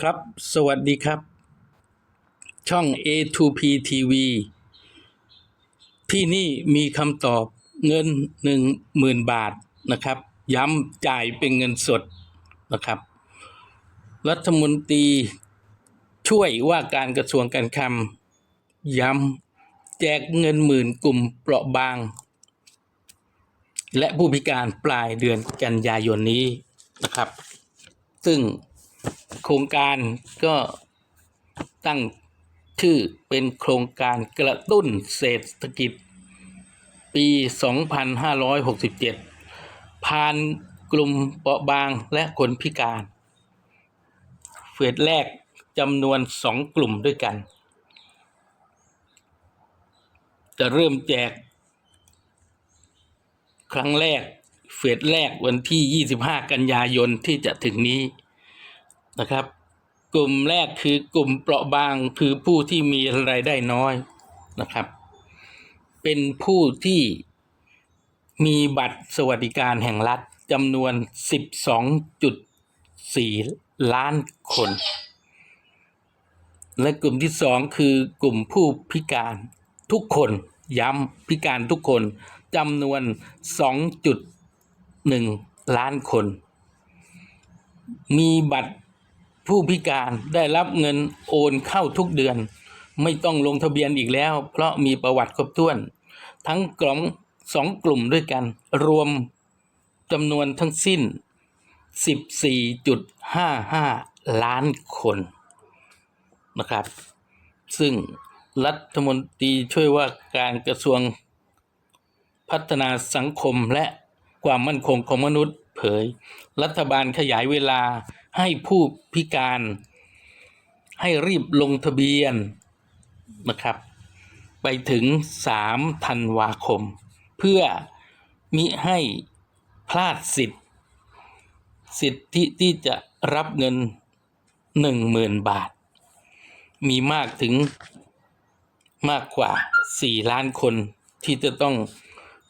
ครับ สวัสดีครับ ช่อง A2P TV ที่นี่มีคำตอบเงินหนึ่งหมื่นบาทนะครับ ย้ำจ่ายเป็นเงินสดนะครับ รัฐมนตรีช่วยว่าการกระทรวงการคลังย้ำแจกเงินหมื่นกลุ่มเปราะบาง และผู้พิการปลายเดือนกันยายนนี้นะครับ ซึ่ง โครงการก็ตั้งชื่อเป็นโครงการกระตุ้นเศรษฐกิจ ปี 2567 ผ่านกลุ่มเปราะบางและคนพิการ เฟสแรกจำนวนสองกลุ่มด้วยกัน จะเริ่มแจก ครั้งแรก เฟสแรกวันที่ 25 กันยายนที่จะถึงนี้ นะครับ กลุ่มแรกคือกลุ่มเปราะบางคือผู้ที่มีรายได้น้อยนะครับ เป็นผู้ที่มีบัตรสวัสดิการแห่งรัฐจำนวน 12.4 ล้านคน และกลุ่มที่สองคือกลุ่มผู้พิการทุกคนย้ำพิการทุกคนจำนวน 2.1 ล้านคน มีบัตร ผู้พิการได้รับเงินโอนเข้าทุกเดือน ไม่ต้องลงทะเบียนอีกแล้ว เพราะมีประวัติครบถ้วน ทั้งกล่องสองกลุ่มด้วยกัน รวมจำนวนทั้งสิ้น 14.55 ล้านคนนะครับ ซึ่งรัฐมนตรีช่วยว่าการกระทรวงพัฒนาสังคมและความมั่นคงของมนุษย์เผย รัฐบาลขยายเวลา ให้ผู้พิการ ให้รีบลงทะเบียนนะครับ ไปถึง 3 ธันวาคม เพื่อมิให้พลาดสิทธิ์ สิทธิที่จะรับเงิน 10,000 บาท มีมากถึงมากกว่า 4 ล้านคนที่จะต้อง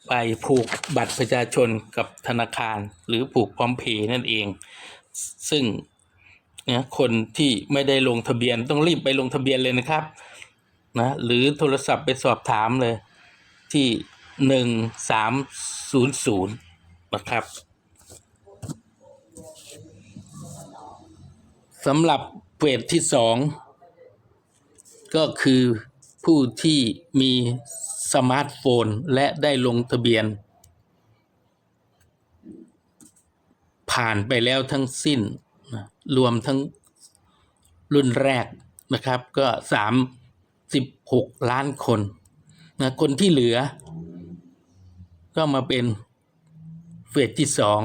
ไปผูกบัตรประชาชนกับธนาคาร หรือผูกพร้อมเพย์นั่นเอง ซึ่งนะคนที่ไม่ได้ลงทะเบียนต้องรีบไปลงทะเบียนเลยนะครับนะหรือโทรศัพท์ไปสอบถามเลยที่หนึ่งสามศูนย์ศูนย์นะครับสำหรับเฟสที่สองก็คือผู้ที่มีสมาร์ทโฟนและได้ลงทะเบียน ผ่านไปแล้วทั้งสิ้นนะรวมทั้งรุ่นแรกนะครับ ก็สามสิบหกล้านคนนะคนที่เหลือ ก็มาเป็นเฟสที่สอง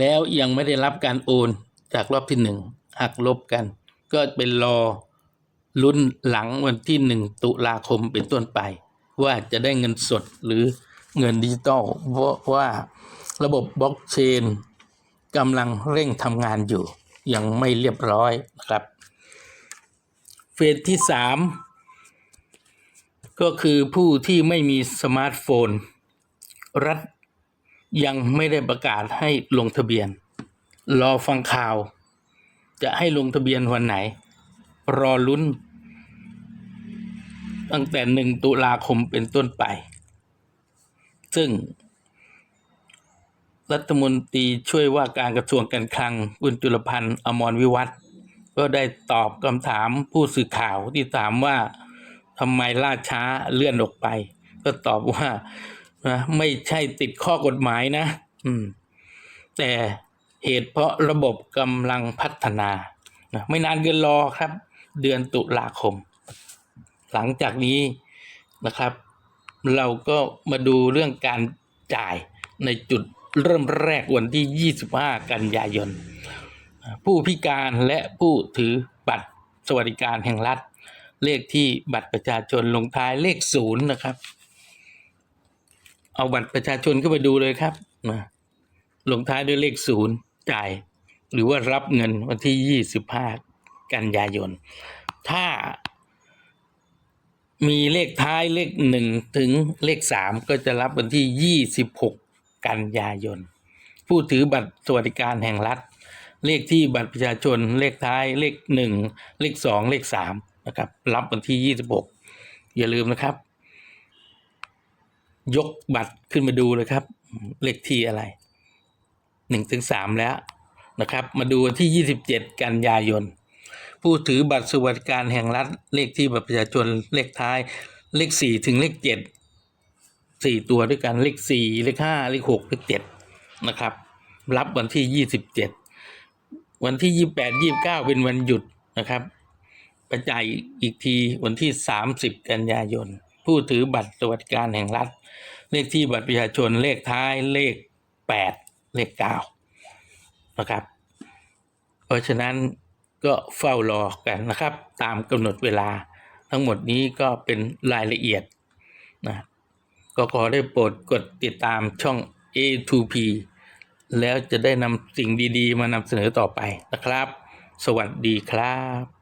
แล้วยังไม่ได้รับการโอนจากรอบที่หนึ่งหักลบกัน ก็เป็นรอลุ้นหลังวันที่หนึ่งตุลาคมเป็นต้นไป ว่าจะได้เงินสดหรือเงินดิจิตอลเพราะว่า ระบบบล็อกเชนกำลังเร่งทำงานอยู่ ยังไม่เรียบร้อยนะครับ เฟสที่สามก็คือผู้ที่ไม่มีสมาร์ทโฟน รัฐยังไม่ได้ประกาศให้ลงทะเบียน รอฟังข่าว จะให้ลงทะเบียนวันไหน รอลุ้น ตั้งแต่หนึ่งตุลาคมเป็นต้นไป ซึ่ง รัฐมนตรีช่วยว่าการกระทรวงการคลังคุณจุลพันธ์อมรวิวัฒน์ก็ได้ตอบคำถามผู้สื่อข่าวที่ถามว่าทำไมล่าช้าเลื่อนออกไป ก็ตอบว่านะไม่ใช่ติดข้อกฎหมายนะ อืม แต่เหตุเพราะระบบกำลังพัฒนานะไม่นานเกินรอครับ เดือนตุลาคม หลังจากนี้นะครับ เราก็มาดูเรื่องการจ่ายในจุด เริ่มแรกวันที่ 25 กันยายน ผู้พิการและผู้ถือบัตรสวัสดิการแห่งรัฐ เลขที่บัตรประชาชนลงท้ายเลขศูนย์นะครับ เอาบัตรประชาชนเข้าไปดูเลยครับนะลงท้ายด้วยเลขศูนย์จ่าย หรือว่ารับเงินวันที่ 25 กันยายน ถ้ามีเลขท้ายเลขหนึ่งถึงเลขสามก็จะรับวันที่ 26 กันยายน ผู้ถือบัตรสวัสดิการแห่งรัฐ เลขที่บัตรประชาชน เลขท้ายเลขหนึ่งเลขสองเลขสามนะครับ รับวันที่ยี่สิบหกอย่าลืมนะครับ ยกบัตรขึ้นมาดูเลยครับ เลขที่อะไรหนึ่งถึงสามแล้วนะครับ มาดูวันที่ยี่สิบเจ็ดกันยายน ผู้ถือบัตรสวัสดิการแห่งรัฐ เลขที่บัตรประชาชนเลขท้ายเลขสี่ถึงเลขเจ็ด สี่ตัวด้วยกันเลขสี่เลขห้าเลขหกเลขเจ็ดนะครับ รับวันที่ยี่สิบเจ็ดวันที่ยี่แปดยี่บเก้าเป็นวันหยุดนะครับกระจายอีกทีวันที่สามสิบกันยายน ผู้ถือบัตรสวัสดิการแห่งรัฐ เลขที่บัตรประชาชนเลขท้ายเลขแปดเลขเก้านะครับ เพราะฉะนั้นก็เฝ้ารอกันนะครับ ตามกำหนดเวลาทั้งหมดนี้ก็เป็นรายละเอียดนะ ก็ขอได้โปรดกดติดตามช่อง A2P แล้วจะได้นำสิ่งดีๆ มานำเสนอต่อไปนะครับ สวัสดีครับ